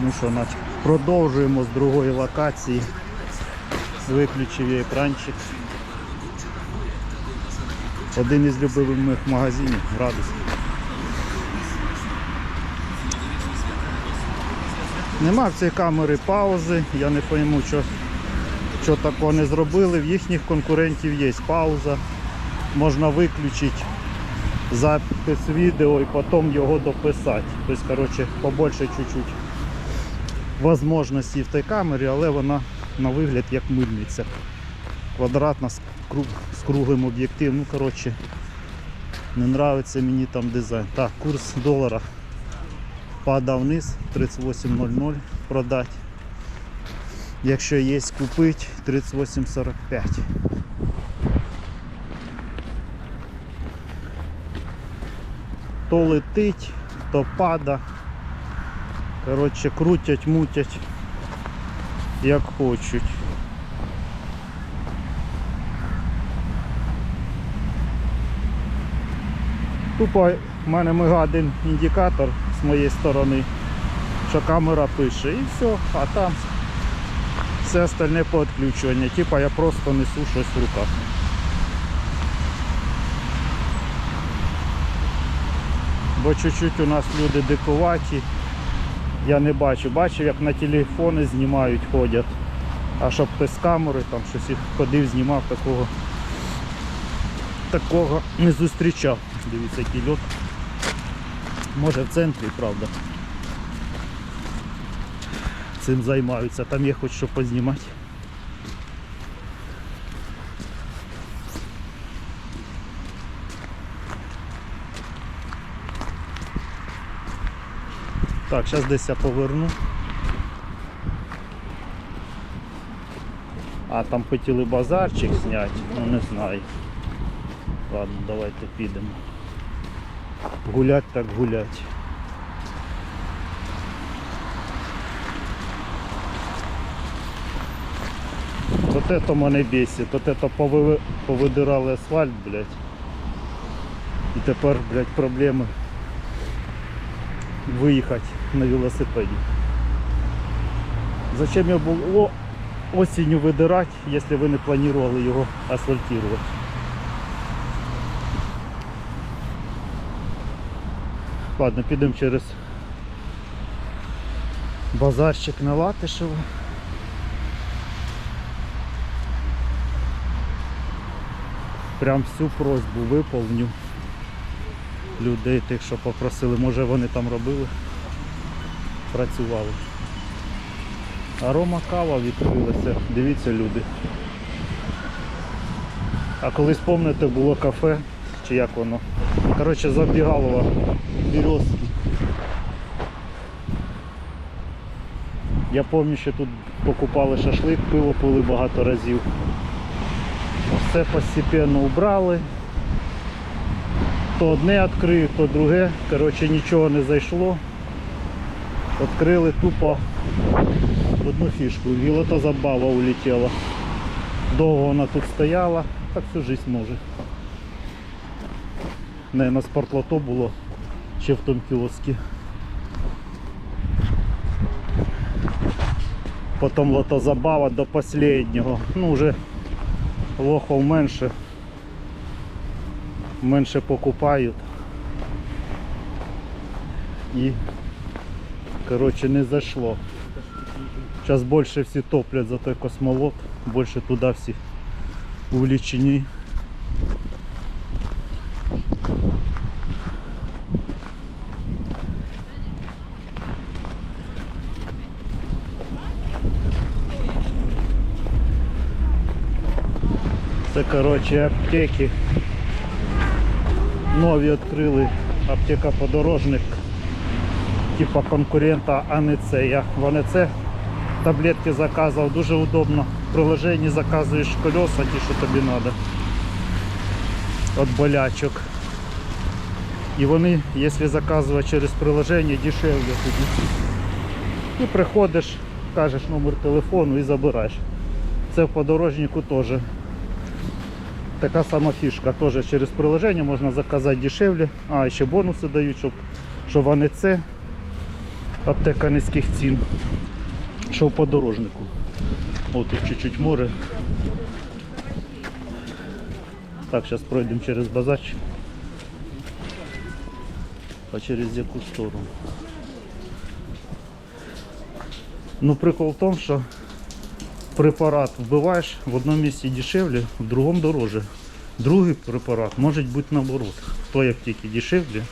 Ну що, нач- продовжуємо з другої локації. Виключив я екранчик. Один із любимих магазинів градус. Нема в цій камери паузи, я не пойму, що, що такого не зробили. В їхніх конкурентів є пауза. Можна виключити запис відео і потім його дописати. Тобто, коротше, побольше чуть-чуть можливостей в тій камері, але вона на вигляд як мильниця. Квадратна з, кру- з круглим об'єктивом. Ну, коротше, не нравиться мені там дизайн. Так, курс долара падав вниз 38.00 продати. Якщо є купити 38.45. То летить, то пада. Коротше, крутять, мутять, як хочуть. Тупо в мене мига один індикатор з моєї сторони, що камера пише і все, а там все остальне по відключуванню. Типа я просто несу щось в руках. Бо чуть-чуть у нас люди дикуваті. Я не бачу. Бачу, як на телефони знімають, ходять. А щоб хтось з камери там щось ходив, знімав, такого такого не зустрічав. Дивіться, який льот. Може в центрі, правда. Цим займаються. Там є хоч що познімати. Так, зараз десь я поверну. А там хотіли базарчик зняти, ну не знаю. Ладно, давайте підемо. Гулять так гулять. Вот это мене бесит, вот это повидирали асфальт, блядь. І тепер, блядь, проблеми виїхати на велосипеді. Зачем я було осінню видирати, якщо ви не планували його асфальтувати? Ладно, підемо через базарчик на Латишево. Прям всю просьбу виповню людей, тих, що попросили. Може вони там робили, працювали. Арома кава відкрилася, дивіться люди. А колись пам'ятаєте, було кафе, чи як воно. Коротше, забігалова березки. Я пам'ятаю, що тут покупали шашлик, пиво пили багато разів. Все постепенно убрали. То одне відкрив, то друге. Коротше, нічого не зайшло. Відкрили тупо одну фішку. Гілота забава улетіла. Довго вона тут стояла, так всю життя може. Не на спортлото було ще в тому кіоскі. Потім лотозабава до останнього. Ну вже лохов менше. Менше покупають. І коротше не зайшло. Зараз більше всі топлять за той космолот, більше туди всі увлечені. Це коротше аптеки. Нові відкрили аптека подорожник. Типа конкурента АНЦ. Я в АНЦ таблетки заказував, дуже удобно. В приложенні заказуєш колеса, ті, що тобі треба. От болячок. І вони, якщо заказувати через приложення, дешевле тоді. І приходиш, кажеш номер телефону і забираєш. Це в подорожнику теж. Така сама фішка, теж через приложення можна заказати дешевле. А, ще бонуси дають, щоб, щоб вони це Аптека низьких цін. Що в подорожнику. О, тут чуть-чуть море. Так, зараз пройдемо через базарчик. А через яку сторону? Ну прикол в тому, що препарат вбиваєш в одному місці дешевле, в другому дороже. Другий препарат може бути наоборот. В той аптеці дешевле,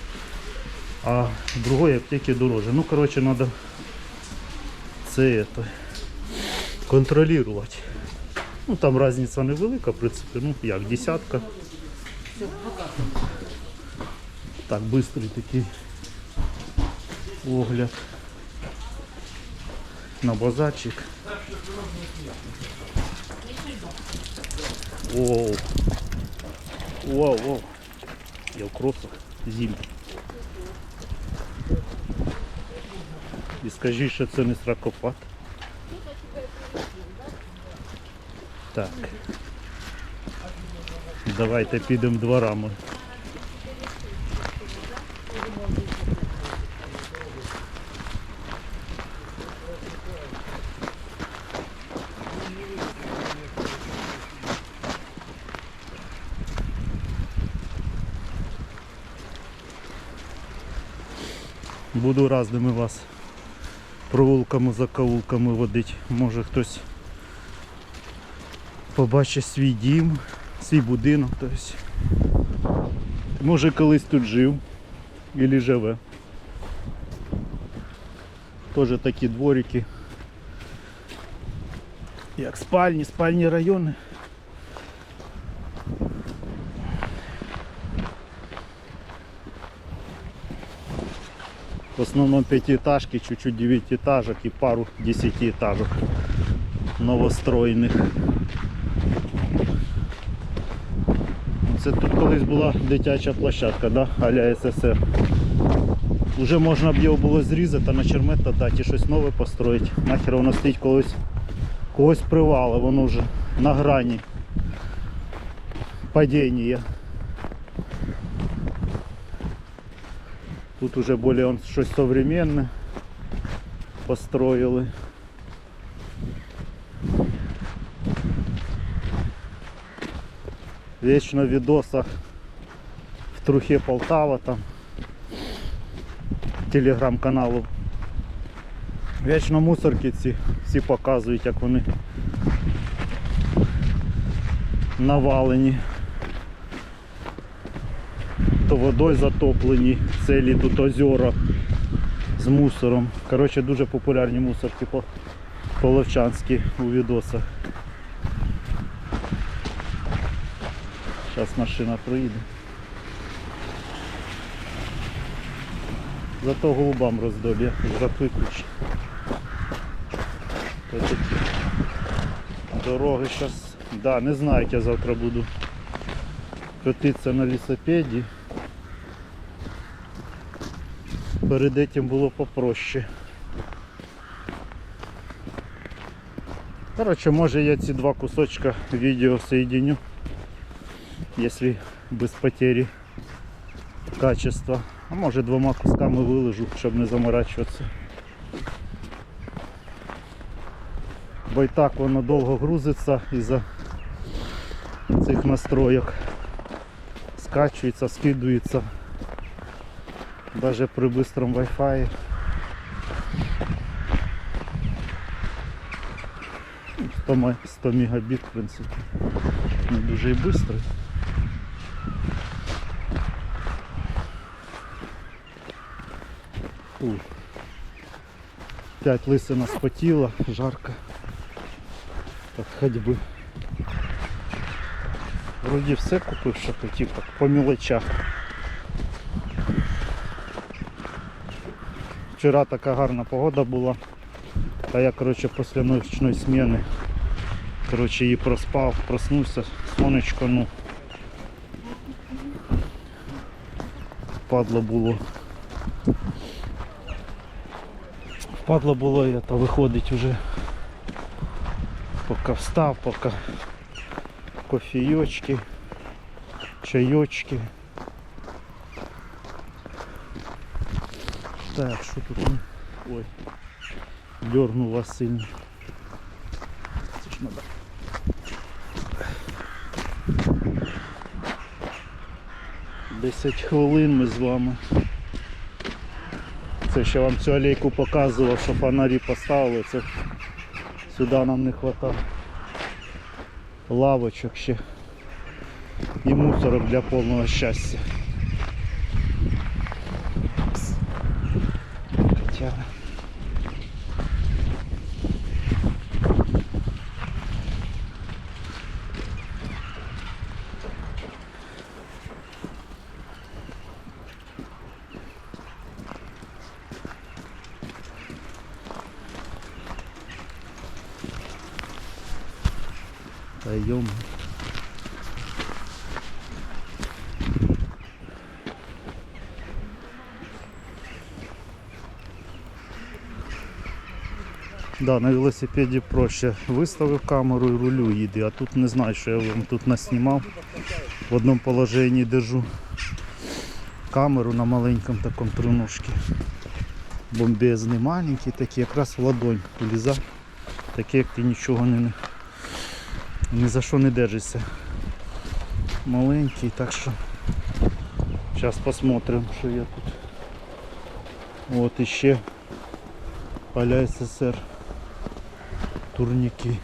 а в другой аптеке дороже. Ну, короче, надо це это, контролювати. Ну, там різниця невелика, в принципі, ну як, десятка. Так, быстрий такий огляд на базарчик. Воу. Воу, воу. Я в кросах зимні. І скажи, що це не сракопад. Так. Давайте підемо дворами. Буду разними вас провулками, закоулками водить. Може хтось побачить свій дім, свій будинок. Тобто. Може колись тут жив або живе. Теж такі дворики. Як спальні, спальні райони. основном пятиэтажки, чуть-чуть девятиэтажек и пару десятиэтажек новостроєних. Це тут колись була дитяча площадка, да? Аля СССР. Уже можна б його було зрізати, на чермет дати і щось нове построїти. Нахер воно стоїть когось, когось привало, воно вже на грані падіння. Тут уже более он щось современне построили. Вечно в відосах в трухе Полтава там телеграм-каналу. Вечно мусорки ці всі показують, як вони навалені. То водою затоплені, цілі тут озера з мусором. Коротше, дуже популярні мусорки по половчанські у відосах. Зараз машина приїде. Зато голубам роздолі, вже виключ. Дороги зараз. Да, не знаю, як я завтра буду катитися на лісопеді. Перед этим було попроще. Короче, може я ці два кусочка відео соединю, если без потери качества. А може двома кусками виложу, щоб не заморачуватися. Бо і так воно довго грузиться із-за цих настроек. Скачується, скидується. Даже при быстром Wi-Fi. 100, ма- 100 мегабит, в принципі. Не дуже і швидко. Фу. П'ять лисина спотіла, жарко. Так ходьби. Вроді все купив, що хотів, так по мелочах. Вчора така гарна погода була. Та я коротше, після ночної зміни коротше, її проспав, проснувся, сонечко, ну впадло було. Впадло було і то виходить вже поки встав, поки кофійочки, чайочки. Так, що тут? Ой, дернула сильно. Це ж надо. Десять хвилин ми з вами. Це ще вам цю алейку показував, що фонарі поставили. Це сюди нам не вистачає лавочок ще і мусорок для повного щастя. Та йом. Да, на велосипеді проще. Виставив камеру і рулю їде, а тут не знаю, що я вам тут наснімав. В одному положенні держу камеру на маленькому такому трунушці. Бомбезний, маленький такий, якраз в ладонь влізав. Такий, як ти нічого не, ні за що не держишся. Маленький, так що зараз посмотрим, що я тут. От іще поля СССР турніки.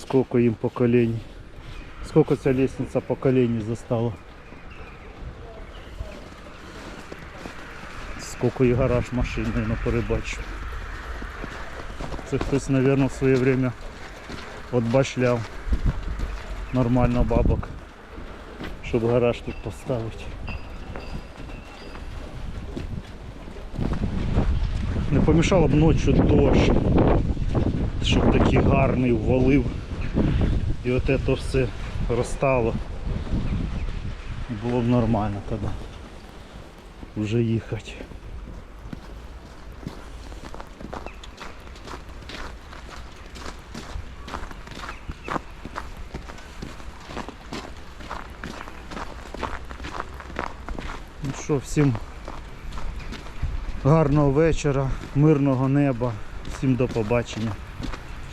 Сколько им поколений. Сколько ця лестница поколений застала. Сколько і гараж машин, наверное, перебачив. Це хтось, наверное, в своє время отбашляв нормально бабок, щоб гараж тут поставити. Не помішало б ночі дощ, щоб такий гарний ввалив. І от це все розстало. І було б нормально тоді вже їхати. Що, всім гарного вечора, мирного неба, всім до побачення.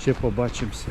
Ще побачимося.